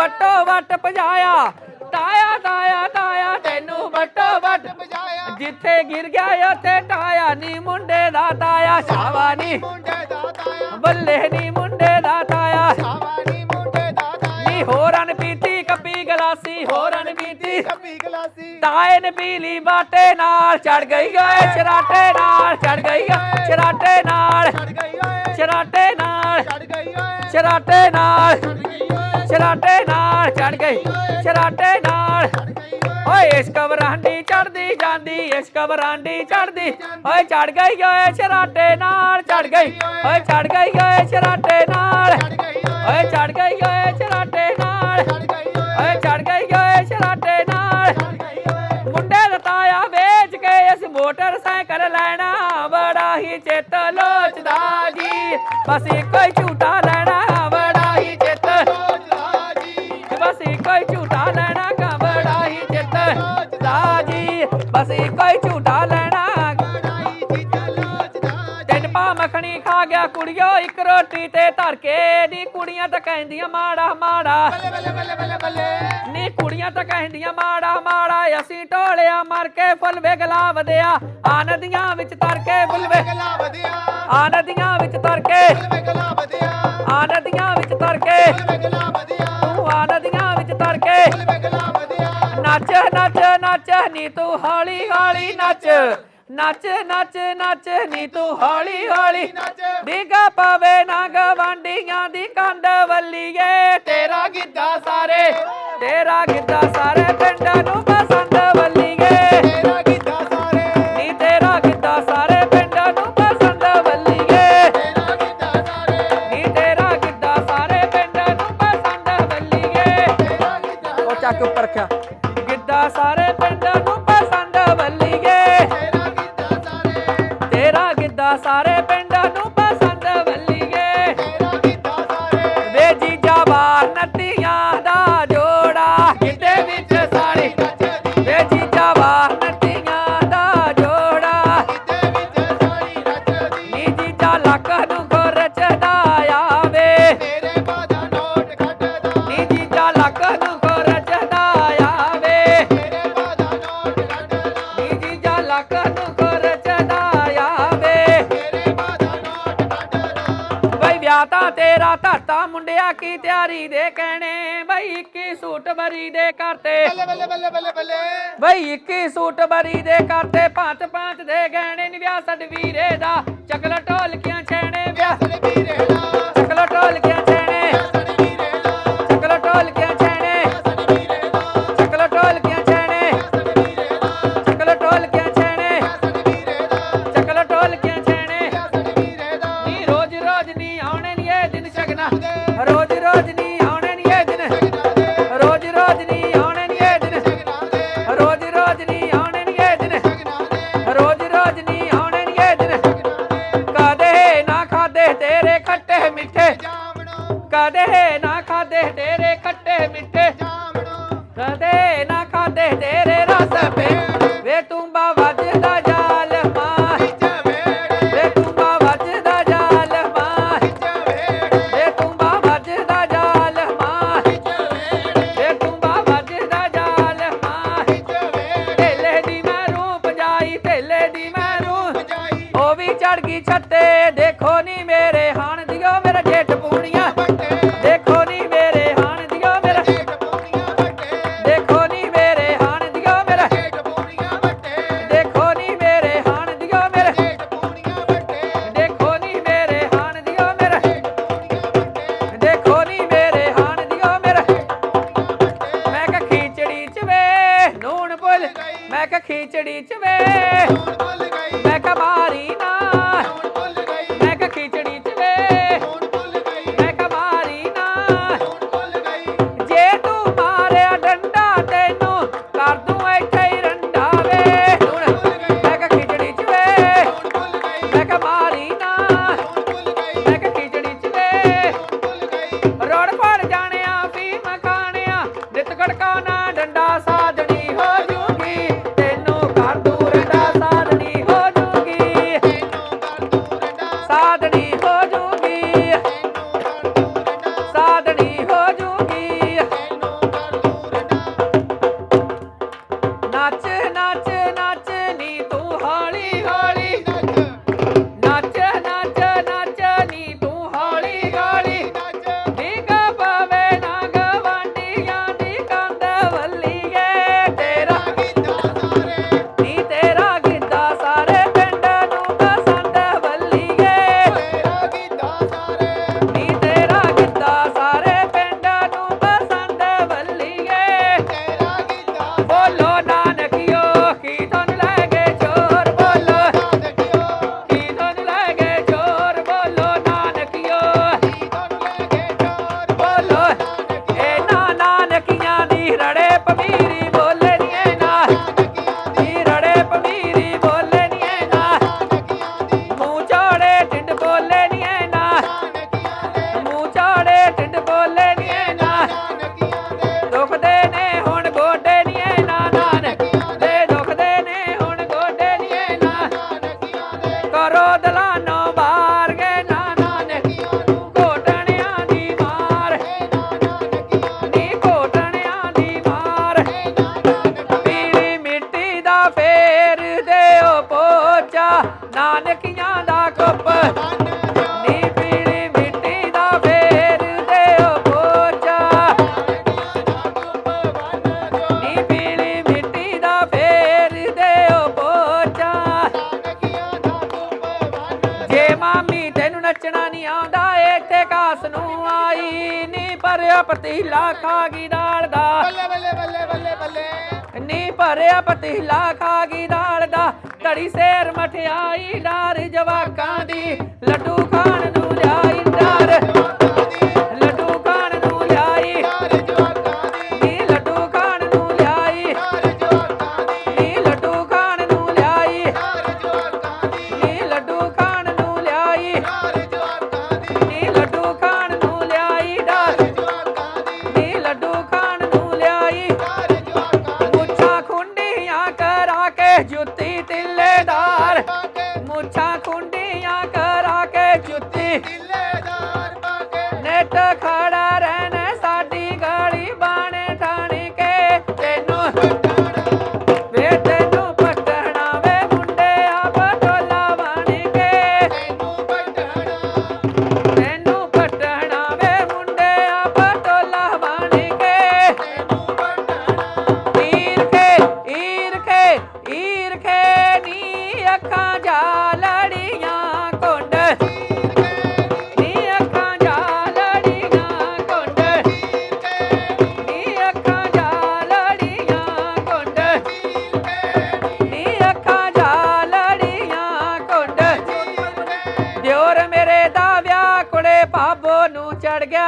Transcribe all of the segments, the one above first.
ਵੱਟੋ ਵੱਟ ਭਜਾਇਆ। ਤਾਇਆ ਤਾਇਆ ਤਾਇਆ, ਤੈਨੂੰ ਬੱਟੋ ਵੱਟ। ਵਜਾਇਆ ਜਿੱਥੇ ਗਿਰ ਗਿਆ ਉੱਥੇ ਟਾਇਆ ਨੀ ਮੁੰਡੇ ਦਾ ਤਾਇਆ। ਸ਼ਾਵਾ ਨੀ ਮੁੰਡੇ ਦਾ ਤਾਇਆ ਬੱਲੇ ਨੀ ਮੁੰਡੇ ਦਾ ਤਾਇਆ। ਸਾਵਾਨੀ ਮੁੰਡੇ ਦਾ ਤਾਇਆ ਨੀ ਹੋਰਾਂ ਪੀਤੀ ਕੱਪੀ ਗਲਾਸੀ ਹੋਰਾਂ ਪੀਤੀ। ਕੱਪੀ ਗਲਾਸੀ ਤਾਏ ਨੇ ਪੀਲੀ ਬਾਟੇ ਨਾਲ ਚੜ ਗਈ ਓਏ ਚਰਾਟੇ ਨਾਲ ਚੜ ਗਈ ਓਏ ਚਰਾਟੇ ਨਾਲ ਛੜ ਗਈ ਓਏ ਚਰਾਟੇ ਨਾਲ ਛੜ ਗਈ ਓਏ ਚਰਾਟੇ ਨਾਲ। ਛੜ ਗਈ ਸ਼ਰਾਟੇ ਨਾਲ ਚੜ ਗਈ ਸ਼ਰਾਟੇ ਨਾਲ। ਓਏ, ਇਸ ਕਬਰਾਂਡੀ ਚੜਦੀ ਜਾਂਦੀ, ਇਸ ਕਬਰਾਂਡੀ ਚੜਦੀ ਓਏ ਚੜ ਗਈ ਓਏ ਸ਼ਰਾਟੇ ਨਾਲ ਚੜ ਗਈ। ਓਏ ਚੜ ਗਈ ਓਏ ਚਰਾਟੇ ਨਾਲ। ਓਏ ਚੜ ਗਈ ਓਏ ਸ਼ਰਾਟੇ ਨਾਲ। ਓਏ ਚੜ ਗਈ ਓਏ ਸ਼ਰਾਟੇ ਨਾਲ। ਮੁੰਡੇ ਦਾ ਤਾਇਆ ਵੇਚ ਕੇ ਇਸ ਮੋਟਰਸਾਈਕਲ ਲੈਣਾ ਬੜਾ ਹੀ ਚਿੱਤ ਲੋਚਦਾ ਜੀ। ਬਸ ਇੱਕੋ ਹੀ ਝੂਟਾ ਜੀ ਬਸ ਝੂਟਾ ਲੈਣਾ। ਪਾ ਮੱਖਣੀ ਖਾ ਗਿਆ ਕੁੜੀਓ, ਇੱਕ ਰੋਟੀ ਤੇ ਧਰ ਕੇ। ਨੀ ਕੁੜੀਆਂ ਤਾਂ ਕਹਿੰਦੀਆਂ, ਮਾੜਾ ਮਾੜਾ। ਬੱਲੇ ਬੱਲੇ ਬੱਲੇ ਬੱਲੇ ਬੱਲੇ ਨੀ ਕੁੜੀਆਂ ਤਾਂ ਕਹਿੰਦੀਆਂ, ਮਾੜਾ ਮਾੜਾ। ਅਸੀਂ ਢੋਲਿਆ ਮਰ ਕੇ ਫੁੱਲ ਵੇਗਲਾ ਵਧਿਆ ਆ ਨਦੀਆਂ ਵਿੱਚ ਤਰ ਕੇ ਫੁੱਲ ਗਲਾ ਵਧਿਆ ਆ ਵਿੱਚ ਤਰ ਕੇ। ਬੱਲੇ ਗਲਾ ਵਧਿਆ ਆ ਵਿੱਚ ਤਰ ਕੇ। ਬੱਲੇ ਗਲਾ ਵਧਿਆ ਤੂੰ ਆ ਵਿੱਚ ਤਰ ਕੇ। ਬੱਲੇ ਗਲਾ ਨੱਚ ਨੱਚ ਨੱਚ, ਨੀ ਤੂੰ ਹੌਲੀ ਹੌਲੀ ਨੱਚ। ਨੱਚ ਨੱਚ ਨੱਚ, ਨੀ ਤੂੰ ਹੌਲੀ ਹੌਲੀ ਨੱਚ। ਡਿੱਗਾ ਪਵੇ ਨਾ ਗਵਾਂਡੀਆਂ ਦੀ ਕੰਧ ਵੱਲੀਏ। ਤੇਰਾ ਗਿੱਧਾ ਸਾਰੇ, ਤੇਰਾ ਗਿੱਧਾ ਸਾਰੇ ਪਿੰਡਾਂ ਨੂੰ ਪਸੰਦ ਸਾਰੇ ਪਿੰਡਾਂ ਨੂੰ ਪਸੰਦ ਵੱਲੀਏ ਤੇਰਾ ਗੀਤਾ ਸਾਰੇ। ਤੇਰਾ ਗਿੱਧਾ ਸਾਰੇ ਪਿੰਡਾਂ ਨੂੰ ਪਸੰਦ ਵੱਲੀਏ ਤੇਰਾ ਗੀਤਾ ਸਾਰੇ। ਵੇ ਜੀਜਾ ਬਾਰ ਨੱਤੀਆਂ ਦਾ ਜੋੜਾ। ਗਿੱਧੇ ਵਿੱਚ ਸਾੜੀ ਨੱਚਦੀ ਵੇ ਜੀਜਾ ਬਾਰ ਨੱਤੀਆਂ ਦਾ ਜੋੜਾ। ਤੇ ਵਿੱਚ ਸਾੜੀ ਨੱਚਦੀ ਨੀ ਜੀਜਾ ਲੱਕ ਕੀ ਤਿਆਰੀ ਦੇ ਕਹਿਣੇ? ਬਈ 21 ਸੂਟ ਬਰੀ ਦੇ ਕਰਤੇ। ਬੱਲੇ ਬੱਲੇ ਬੱਲੇ ਬੱਲੇ ਬੱਲੇ। ਬਈ 21 ਸੂਟ ਬਰੀ ਦੇ ਕਰਤੇ। ਪੰਤ ਪੰਤ ਦੇ ਗਹਿਣੇ ਨੀ ਵਿਆਹ ਸੜ ਵੀਰੇ ਦਾ। ਚਕਲ ਢੋਲਕੀਆਂ ਛੇਣੇ ਵਿਆਹ। ਸੜੇ ਵੀਰੇ ਦਾ। ਚਕਲ ਢੋਲਕੀਆਂ ਕਦੇ ਨਾ ਖਾਦੇ ਤੇਰੇ ਖੱਟੇ ਮਿੱਠੇ। ਕਦੇ ਨਾ ਖਾਦੇ ਤੇਰੇ ਰਸ ਪੇ। ਵੇ ਤੂੰ ਬਾ ਵੱਜਦਾ ਜਾਲ ਮਾਂ। ਵੇ ਤੂੰ ਛੱਤ ਏ ਮਾਮੀ ਤੈਨੂੰ ਨੱਚਣਾ ਨਹੀਂ ਆਉਂਦਾ ਏ ਤੇ ਕਾਸ ਨੂੰ ਆਈ ਨੀ ਭਰਿਆ ਪਤੀਲਾ ਖਾ ਦਾਲ ਦਾ। ਬੱਲੇ ਬੱਲੇ ਬੱਲੇ ਬੱਲੇ ਬੱਲੇ। ਨੀ ਭਰਿਆ ਪਤੀਲਾ ਖਾ ਦਾਲ ਦਾ। ਧੜੀ ਸੇਰ ਮਠਿਆਈ ਡਾਰ ਜਵਾਕਾਂ ਦੀ ਲੱਡੂ ਖਾਣ ਨੂੰ ਲਿਆਈ ਡਾਰ। ਕਰਾ ਕੇ ਜੁੱਤੀ ਤਿੱਲੇਦਾਰ। ਮੁੱਛਾ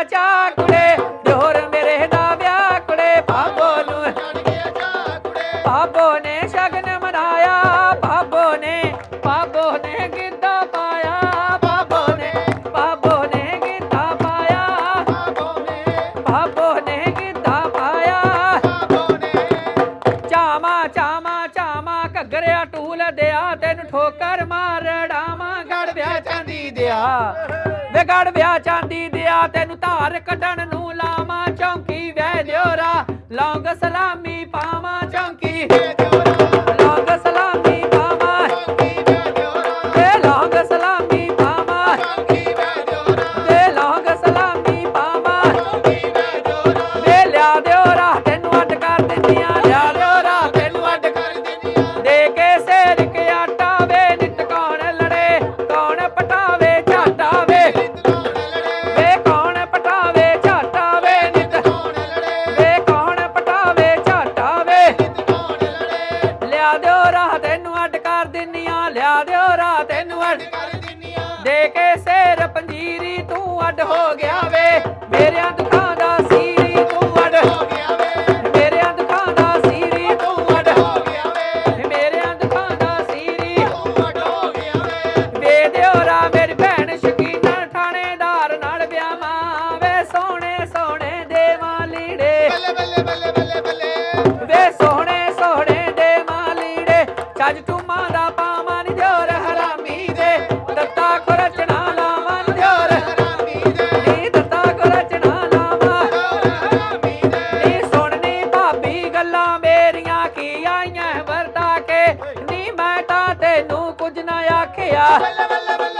ਗਿਆ ਜਾ ਕੁੜੇ ਡੋਰ ਮੇਰੇ ਦਾ ਵਿਆਹ ਕੁੜੇ। ਬਾਬੋ ਨੂੰ ਚੜ ਗਿਆ ਜਾ ਕੁੜੇ ਬਾਬੋ ਨੇ ਸ਼ਗਨ ਮਨਾਇਆ, ਬਾਬੋ ਨੇ ਬਾਬੋ ਨੇ ਵਿਗੜ ਵਿਆ ਚਾਂਦੀ ਦਿਆ ਤੈਨੂੰ ਧਾਰ ਕੱਢਣ ਨੂੰ ਲਾਵਾਂ ਚੌਂਕੀ ਵੈ ਦਿਓਰਾ ਲੌਂਗ ਸਲਾਮੀ yeah.